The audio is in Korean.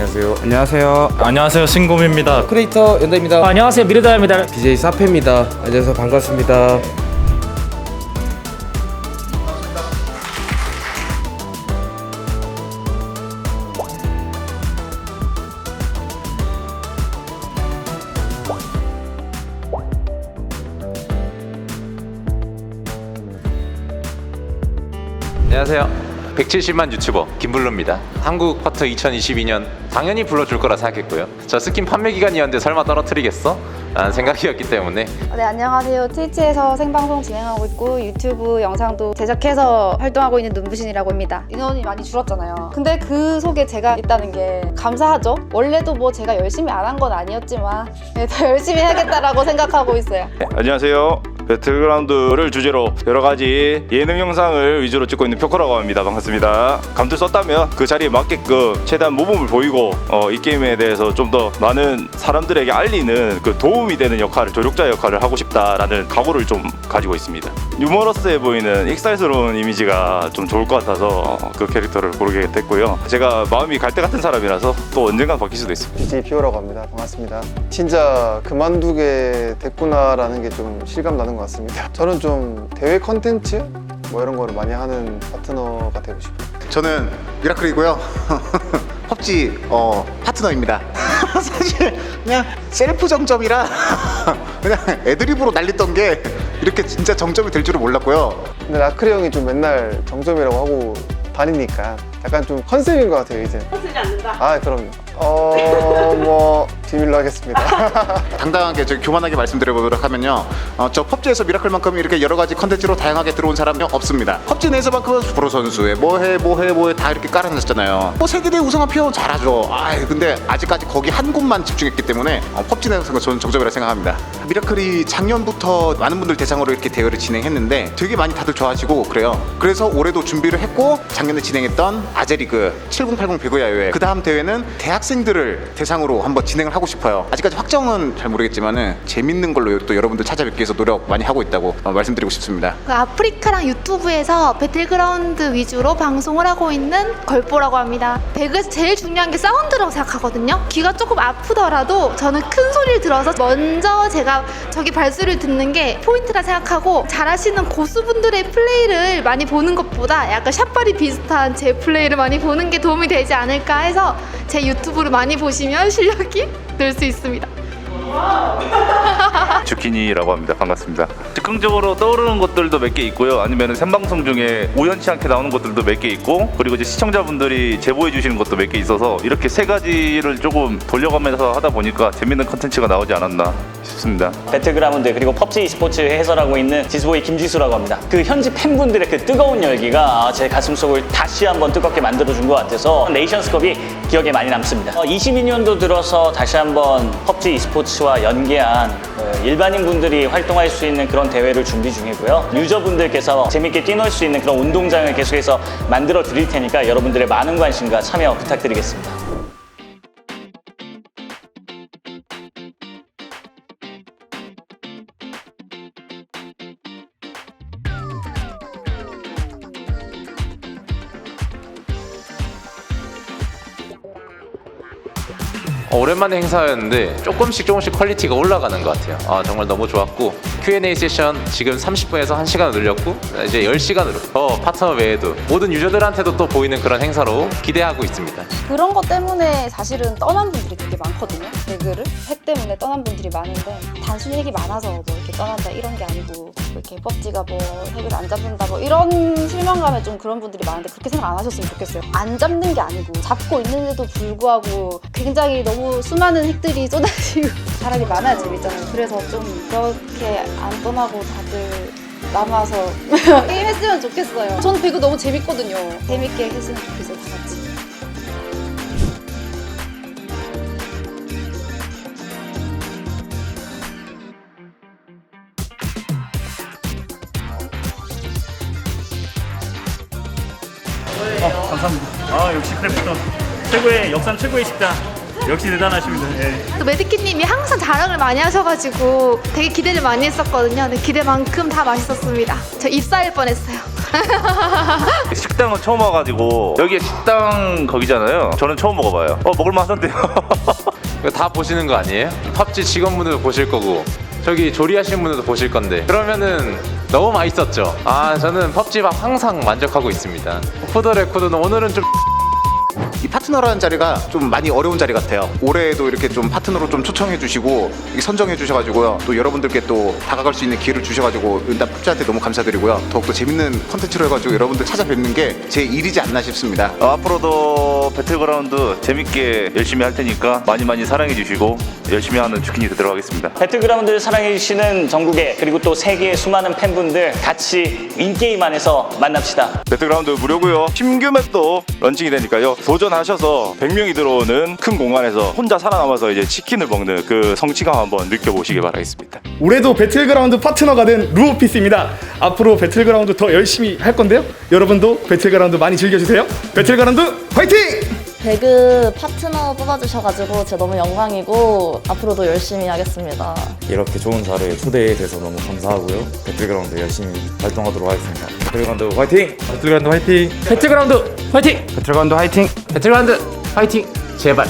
안녕하세요. 안녕하세요. 안녕하세요 신곰입니다 크리에이터 연다입니다. 안녕하세요 미르다입니다. BJ 사페입니다. 안녕하세요. 반갑습니다. 안녕하세요. 170만 유튜버 김블루입니다. 한국 파트 2022년 당연히 불러줄 거라 생각했고요. 저 스킨 판매 기간이었는데 설마 떨어뜨리겠어? 라는 생각이었기 때문에 네, 안녕하세요. 트위치에서 생방송 진행하고 있고 유튜브 영상도 제작해서 활동하고 있는 눈부신이라고 합니다. 인원이 많이 줄었잖아요. 근데 그 속에 제가 있다는 게 감사하죠. 원래도 뭐 제가 열심히 안 한 건 아니었지만 네, 더 열심히 해야겠다라고 생각하고 있어요. 네, 안녕하세요. 배틀그라운드를 주제로 여러 가지 예능 영상을 위주로 찍고 있는 표코라고 합니다. 반갑습니다. 감투 썼다면 그 자리에 맞게끔 최대한 모범을 보이고 어, 이 게임에 대해서 좀 더 많은 사람들에게 알리는 그 도움이 되는 역할을 조력자 역할을 하고 싶다라는 각오를 좀 가지고 있습니다. 유머러스해 보이는 익살스러운 이미지가 좀 좋을 것 같아서 어, 그 캐릭터를 고르게 됐고요. 제가 마음이 갈대 같은 사람이라서 또 언젠간 바뀔 수도 있습니다. BJ 피오라고 합니다. 반갑습니다. 진짜 그만두게 됐구나라는 게 좀 실감 나는 것 같습니다. 저는 좀 대회 컨텐츠 뭐 이런 거를 많이 하는 파트너가 되고 싶어요. 저는 미라클이고요. 펍지 어, 파트너입니다. 사실 그냥 셀프 정점이라 그냥 애드립으로 날렸던 게 이렇게 진짜 정점이 될 줄은 몰랐고요. 근데 라크리 형이 좀 맨날 정점이라고 하고 다니니까 약간 좀 컨셉인 것 같아요 이제. 컨셉이 않는다. 아 그럼요. 어뭐 비밀로 하겠습니다. 당당하게 저기 교만하게 말씀드려보도록 하면요. 어, 저 펍지에서 미라클만큼 이렇게 여러 가지 컨텐츠로 다양하게 들어온 사람이 없습니다. 펍지 내에서만큼은 프로 선수에 뭐해 뭐해 뭐해 다 이렇게 깔아놨잖아요. 뭐 세계대 우승한 피어 잘하죠. 아 근데 아직까지 거기 한 곳만 집중했기 때문에 어, 펍지 내에서 저는 정점이라 생각합니다. 미라클이 작년부터 많은 분들 대상으로 이렇게 대회를 진행했는데 되게 많이 다들 좋아하시고 그래요. 그래서 올해도 준비를 했고 작년에 진행했던 아제리그 7080 배구 야유회 그 다음 대회는 대학생들을 대상으로 한번 진행을 하고 싶어요. 아직까지 확정은 잘 모르겠지만은 재밌는 걸로 또 여러분들 찾아뵙기 위해서 노력 많이 하고 있다고 어, 말씀드리고 싶습니다. 그 아프리카랑 유튜브에서 배틀그라운드 위주로 방송을 하고 있는 걸보라고 합니다. 배그에서 제일 중요한 게 사운드라고 생각하거든요. 귀가 조금 아프더라도 저는 큰 소리를 들어서 먼저 제가 저기 발소리를 듣는 게 포인트라 생각하고 잘하시는 고수분들의 플레이를 많이 보는 것보다 약간 샷발이 비슷한 제 플레이를 많이 보는 게 도움이 되지 않을까 해서 제 유튜브를 많이 보시면 실력이 늘 수 있습니다. 주키니라고 합니다. 반갑습니다. 즉흥적으로 떠오르는 것들도 몇 개 있고요 아니면 생방송 중에 우연치 않게 나오는 것들도 몇 개 있고 그리고 이제 시청자분들이 제보해 주시는 것도 몇 개 있어서 이렇게 세 가지를 조금 돌려가면서 하다 보니까 재밌는 컨텐츠가 나오지 않았나 싶습니다 배틀그라운드 그리고 펍지 e스포츠 해설하고 있는 지스보이 김지수라고 합니다. 그 현지 팬분들의 그 뜨거운 열기가 제 가슴속을 다시 한번 뜨겁게 만들어준 것 같아서 네이션스컵이 기억에 많이 남습니다. 22년도 들어서 다시 한번 펍지 e스포츠와 연계한 어, 일반인 분들이 활동할 수 있는 그런 대회를 준비 중이고요. 유저분들께서 재밌게 뛰놀 수 있는 그런 운동장을 계속해서 만들어 드릴 테니까 여러분들의 많은 관심과 참여 부탁드리겠습니다. 오랜만에 행사였는데 조금씩 조금씩 퀄리티가 올라가는 것 같아요. 아, 정말 너무 좋았고 Q&A 세션 지금 30분에서 1시간을 늘렸고 이제 10시간으로 더 파트너 외에도 모든 유저들한테도 또 보이는 그런 행사로 기대하고 있습니다. 그런 것 때문에 사실은 떠난 분들이 되게 많거든요. 배그를 핵 때문에 떠난 분들이 많은데 단순히 핵이 많아서 뭐 이렇게 떠난다 이런 게 아니고 뭐 이렇게 펍지가 뭐 핵을 안 잡는다 뭐 이런 실망감에 좀 그런 분들이 많은데 그렇게 생각 안 하셨으면 좋겠어요. 안 잡는 게 아니고 잡고 있는데도 불구하고 굉장히 너무 수많은 핵들이 쏟아지고 사람이 많아야 재밌잖아요. 그래서 좀 그렇게 안 떠나고 다들 남아서 게임 했으면 좋겠어요. 저는 배그 너무 재밌거든요. 재밌게 했으면 좋겠어요, 다 같이. 감사합니다. 아 역시 크래프터 최고의 역산 최고의 식당 역시 대단하십니다. 예. 또 메디키님 대표님이 항상 자랑을 많이 하셔가지고 되게 기대를 많이 했었거든요. 근데 기대만큼 다 맛있었습니다. 저 입사할 뻔했어요. 식당은 처음 와가지고 여기에 식당 거기잖아요. 저는 처음 먹어봐요. 어 먹을만 하던데요. 이거 다 보시는 거 아니에요? 펍지 직원분들도 보실 거고 저기 조리하시는 분들도 보실 건데 그러면은 너무 맛있었죠? 아 저는 펍지밥 항상 만족하고 있습니다 포더 레코드는 오늘은 좀이 파트너라는 자리가 좀 많이 어려운 자리 같아요. 올해에도 이렇게 좀 파트너로 좀 초청해 주시고 선정해 주셔가지고요. 또 여러분들께 또 다가갈 수 있는 기회를 주셔가지고 일단 푹지한테 너무 감사드리고요. 더욱더 재밌는 컨텐츠로 해가지고 여러분들 찾아뵙는 게 제 일이지 않나 싶습니다. 어, 앞으로도 배틀그라운드 재밌게 열심히 할 테니까 많이 많이 사랑해 주시고 열심히 하는 주키니 되도록 하겠습니다. 배틀그라운드를 사랑해 주시는 전국의 그리고 또 세계의 수많은 팬분들 같이 인게임 안에서 만납시다. 배틀그라운드 무료고요. 신규 맵도 런칭이 되니까요. 도전하 셔서 100명이 들어오는 큰 공간에서 혼자 살아남아서 이제 치킨을 먹는 그 성취감 한번 느껴보시기 바라겠습니다. 올해도 배틀그라운드 파트너가 된 루오피스입니다. 앞으로 배틀그라운드 더 열심히 할 건데요. 여러분도 배틀그라운드 많이 즐겨주세요. 배틀그라운드 화이팅! 배그 파트너 뽑아주셔가지고 진짜 너무 영광이고 앞으로도 열심히 하겠습니다. 이렇게 좋은 자리에 초대해 주셔서 너무 감사하고요. 배틀그라운드 열심히 활동하도록 하겠습니다. 배틀그라운드 화이팅! 배틀그라운드 화이팅! 배틀그라운드 화이팅! 배틀그라운드 화이팅! 배틀그라운드 파이팅! 제발